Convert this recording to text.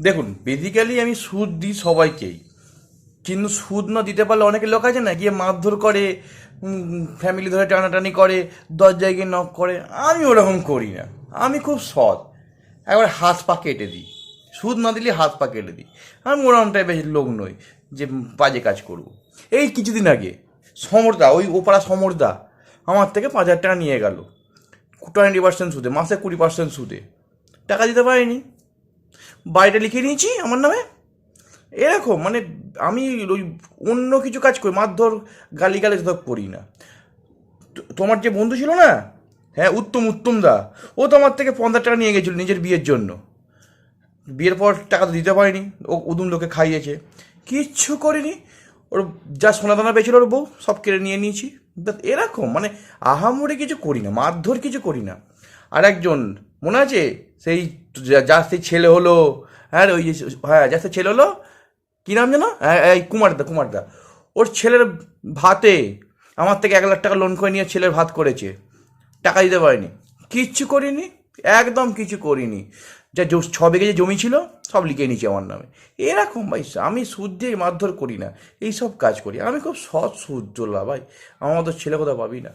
দেখুন বেসিক্যালি আমি সুদ দিই সবাইকেই, কিন্তু সুদ না দিতে পারলে অনেকে লোক আছে না, গিয়ে মারধর করে ফ্যামিলি ধরে টানাটানি করে দরজায় গিয়ে নক করে, আমি ওরকম করি না, আমি খুব সৎ। একবার হাত পা কেটে দিই, সুদ না দিলে হাত পা কেটে দিই, আমি ওরকম টাইপের লোক নই যে বাজে কাজ করব। এই কিছুদিন আগে, সমরদা, ওই ওপারা সমরদা, আমার থেকে পাঁচ হাজার টাকা নিয়ে গেল টোয়েন্টি পার্সেন্ট সুদে, মাসে কুড়ি পার্সেন্ট সুদে, টাকা দিতে পারিনি। বাড়িটা লিখে নিয়েছি আমার নামে? এরকম মানে আমি ওই অন্য কিছু কাজ করি, মারধর গালি গালি সব করি না। তোমার যে বন্ধু ছিল না? হ্যাঁ উত্তম উত্তম দা। ও তো আমার থেকে পঞ্চাশ টাকা নিয়ে গেছিল নিজের বিয়ের জন্য। বিয়ের পর টাকা তো দিতে পারিনি, ও উদুম লোকে খাইয়েছে। কিচ্ছু করিনি। ওর যা সোনা দানা পেয়েছিল ওর বউ, সব কেড়ে নিয়ে নিয়েছি। এরকম মানে আহামরি কিছু করি না, মারধর কিছু করি না। আর একজন মনে আছে? সেই যার সেই ছেলে হলো হ্যাঁ ওই যে হ্যাঁ যার ছেলে হলো কী নাম যেন? হ্যাঁ, এই কুমারদা কুমারদা। ওর ছেলের ভাতে আমার থেকে এক লাখ টাকা লোন করে নিয়ে ছেলের ভাত করেছে। টাকা দিতে পারিনি। কিচ্ছু করিনি একদম কিছু করিনি। যা ছ বিঘে যে জমি ছিল সব লিখে নিয়েছি আমার নামে। এরকম ভাই আমি সুদ দিয়ে মারধর করি না এই সব কাজ করি। আমি খুব সৎ সুদ ভাই আমার মতো ছেলে কোথাও পাবি না।